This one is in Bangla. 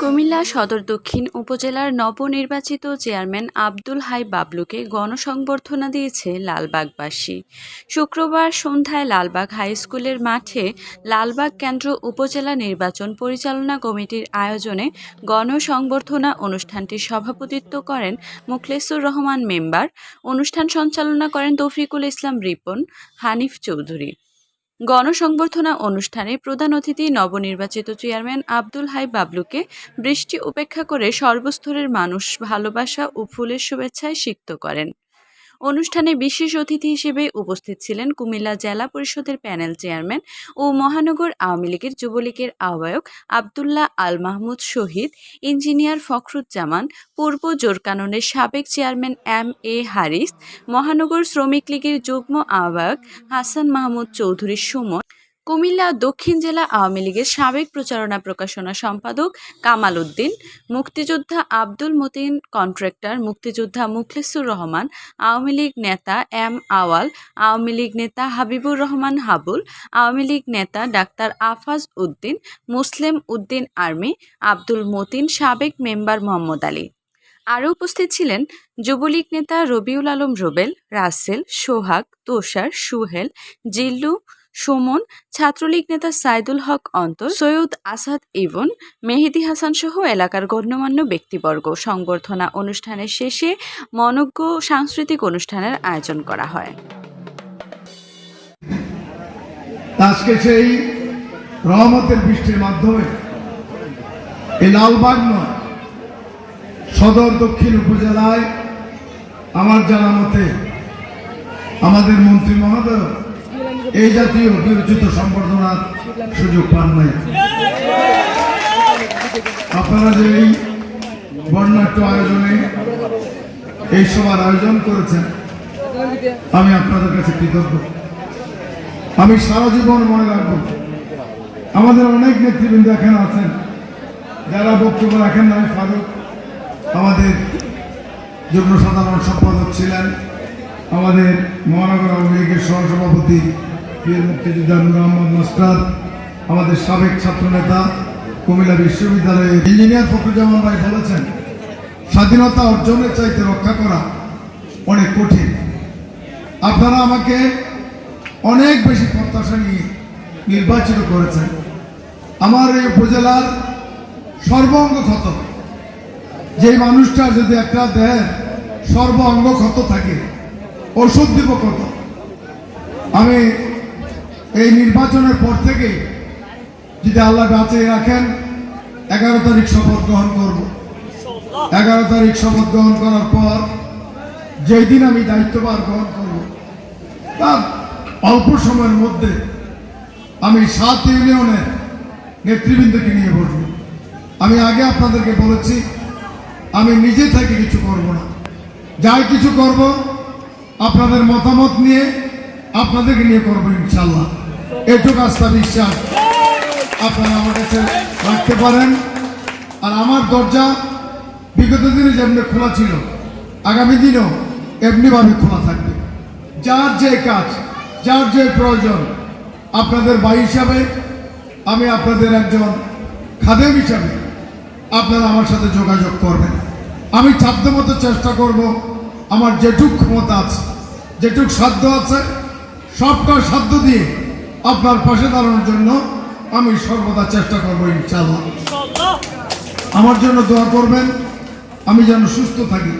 কুমিল্লা সদর দক্ষিণ উপজেলার নবনির্বাচিত চেয়ারম্যান আব্দুল হাই বাবলুকে গণসংবর্ধনা দিয়েছে লালবাগবাসী। শুক্রবার সন্ধ্যায় লালবাগ হাই স্কুলের মাঠে লালবাগ কেন্দ্র উপজেলা নির্বাচন পরিচালনা কমিটির আয়োজনে গণসংবর্ধনা অনুষ্ঠানটির সভাপতিত্ব করেন মুখলেসুর রহমান মেম্বার। অনুষ্ঠান সঞ্চালনা করেন তৌফিকুল ইসলাম রিপন, হানিফ চৌধুরী। গণসংবর্ধনা অনুষ্ঠানে প্রধান অতিথি নবনির্বাচিত চেয়ারম্যান আব্দুল হাই বাবলুকে বৃষ্টি উপেক্ষা করে সর্বস্তরের মানুষ ভালোবাসা ও ফুলের শুভেচ্ছায় সিক্ত করেন। অনুষ্ঠানে বিশেষ অতিথি হিসেবে উপস্থিত ছিলেন কুমিল্লা জেলা পরিষদের প্যানেল চেয়ারম্যান ও মহানগর আওয়ামী লীগের যুবলীগের আহ্বায়ক আবদুল্লাহ আল মাহমুদ শহীদ, ইঞ্জিনিয়ার ফখরুজ্জামান, পূর্ব জোরকাননের সাবেক চেয়ারম্যান এম এ হারিস, মহানগর শ্রমিক লীগের যুগ্ম আহ্বায়ক হাসান মাহমুদ চৌধুরী সুমন কুমিল্লা দক্ষিণ জেলা আওয়ামী লীগের সাবেক প্রচারণা প্রকাশনা সম্পাদক কামাল উদ্দিন, মুক্তিযোদ্ধা আব্দুল মতিন, কন্ট্রাক্টর মুক্তিযোদ্ধা মুখলেসুর রহমান, আওয়ামী লীগ নেতা এম আওয়াল, আওয়ামী লীগ নেতা হাবিবুর রহমান হাবুল, আওয়ামী লীগ নেতা ডাক্তার আফাজ উদ্দিন, মুসলিম উদ্দিন আর্মি, আব্দুল মতিন সাবেক মেম্বার মোহাম্মদ আলী। আরও উপস্থিত ছিলেন যুবলীগ নেতা রবিউল আলম রোবেল, রাসেল, সোহাগ, তোষার, সুহেল, জিল্লু সুমন, ছাত্রলীগ নেতা সাইদুল হক অন্তর, সৈয়দ আসাদ ইবন, মেহেদি হাসান সহ এলাকার গণ্যমান্য ব্যক্তিবর্গ। সংবর্ধনা অনুষ্ঠানের শেষে মনজ্ঞ সাংস্কৃতিক অনুষ্ঠানের আয়োজন করা হয়। আজকে সেই রহমতের বৃষ্টির মাধ্যমে এই লালবাগ নয়, সদর দক্ষিণ উপজেলায় আমার জানা মতে আমাদের মন্ত্রী মহোদয় এই জাতীয় বিরচিত সম্বর্ধনার সুযোগ পান নাই। আপনারা যে এই বর্ণাঢ্য আয়োজনে এই সভার আয়োজন করেছেন, আমি আপনাদের কাছে কৃতজ্ঞ। আমি সারা জীবন মনে রাখব, আমাদের অনেক নেতৃবৃন্দ এখানে আছেন, যারা বক্তব্য রাখেন নাই, ফারুক, আমাদের যুগ্ম সাধারণ সম্পাদক ছিলেন, আমাদের মহানগর আওয়ামী লীগের সহসভাপতি আমাদের সাবেক ছাত্রনেতা কুমিল্লা বিশ্ববিদ্যালয়ে ইঞ্জিনিয়ার ফখরুজ্জামান ভাই বলেছেন, স্বাধীনতা অর্জনের চাইতে রক্ষা করা অনেক কঠিন। আপনারা আমাকে অনেক বেশি প্রত্যাশা নিয়ে নির্বাচিত করেছেন। আমার এই উপজেলার সর্বাঙ্গ ক্ষত যে মানুষটা যদি একটা দেয় সর্ব অঙ্গ ক্ষত থাকে, ওষুধ দিব কত? আমি এই নির্বাচনের পর থেকে যদি আল্লাহ বাঁচিয়ে রাখেন, এগারো তারিখ শপথ গ্রহণ করব। এগারো তারিখ শপথ গ্রহণ করার পর যেই দিন আমি দায়িত্বভার গ্রহণ করব, তার অল্প সময়ের মধ্যে আমি সাত ইউনিয়নের নেতৃবৃন্দকে নিয়ে বসব। আমি আগে আপনাদেরকে বলেছি, আমি নিজে থেকে কিছু করব না। যাই কিছু করব, আপনাদের মতামত নিয়ে আপনাদেরকে নিয়ে করব ইনশাল্লাহ। এটুকু আস্থা, বিশ্বাস। আপনারা আমার কাছে রাখতে পারেন। আর আমার দরজা বিগত দিনে যেমনি খোলা ছিল, আগামী দিনেও এমনিভাবে খোলা থাকবে। যার যে কাজ, যার যে প্রয়োজন, আপনাদের ভাই হিসাবে, আমি আপনাদের একজন খাদেম হিসাবে আপনারা আমার সাথে যোগাযোগ করবেন। আমি সাধ্যমতো চেষ্টা করব, আমার যেটুক ক্ষমতা আছে, যেটুক সাধ্য আছে সবটা সাধ্য দিয়ে আপনার পাশে দাঁড়ানোর জন্য আমি সর্বদা চেষ্টা করব ইনশাল্লাহ আমার জন্য দোয়া করবেন আমি যেন সুস্থ থাকি।